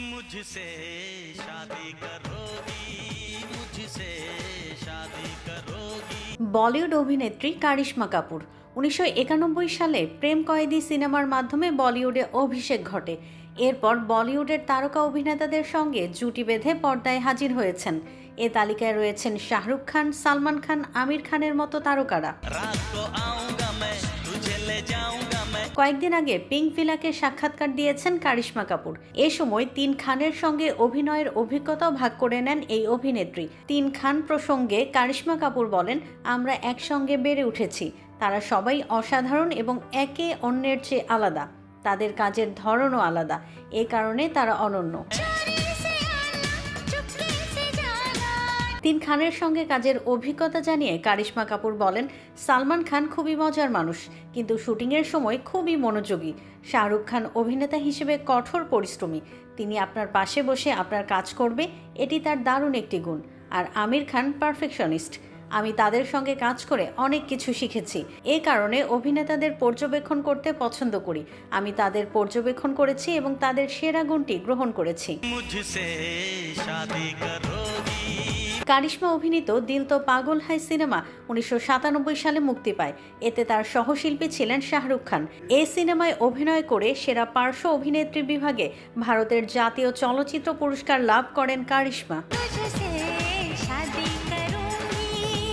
मुझसे शादी करोगी मुझसे शादी करोगी বলিউড অভিনেত্রী কারিশ্মা কাপুর উনিশশো একানব্বই সালে প্রেম কয়েদি সিনেমার মাধ্যমে বলিউডে অভিষেক ঘটে এরপর বলিউডের তারকা অভিনেতাদের সঙ্গে জুটি বেঁধে পর্দায় হাজির হয়েছেন এ তালিকায় রয়েছেন শাহরুখ খান সালমান খান আমির খানের মতো তারকারা কয়েকদিন আগে পিঙ্ক ভিলাকে সাক্ষাৎকার দিয়েছেন কারিশ্মা কাপুর। এ সময় তিন খানের সঙ্গে অভিনয়ের অভিজ্ঞতাও ভাগ করে নেন এই অভিনেত্রী। তিন খান প্রসঙ্গে কারিশ্মা কাপুর বলেন, আমরা একসঙ্গে বেড়ে উঠেছি। তারা সবাই অসাধারণ এবং একে অন্যের চেয়ে আলাদা। তাদের কাজের ধরনও আলাদা। এ কারণে তারা অনন্য। নিতিন খানের সঙ্গে কাজের অভিজ্ঞতা জানিয়ে কারিশ্মা কাপুর বলেন, সালমান খান খুবই মজার মানুষ, কিন্তু শুটিংয়ের সময় খুবই মনোযোগী। শাহরুখ খান অভিনেতা হিসেবে কঠোর পরিশ্রমী। তিনি আপনার পাশে বসে আপনার কাজ করবে, এটি তার দারুণ একটি গুণ। আর আমির খান পারফেকশনিস্ট। আমি তাদের সঙ্গে কাজ করে অনেক কিছু শিখেছি। এ কারণে অভিনেতাদের পর্যবেক্ষণ করতে পছন্দ করি। আমি তাদের পর্যবেক্ষণ করেছি এবং তাদের সেরা গুণটি গ্রহণ করেছি। কারিশ্মা অভিনীত দিল তো পাগল হাই সিনেমা উনিশশো সাতানব্বই সালে মুক্তি পায়। এতে তার সহশিল্পী ছিলেন শাহরুখ খান। এ সিনেমায় অভিনয় করে সেরা পার্শ্ব অভিনেত্রী বিভাগে ভারতের জাতীয় চলচ্চিত্র পুরস্কার লাভ করেন কারিশ্মা।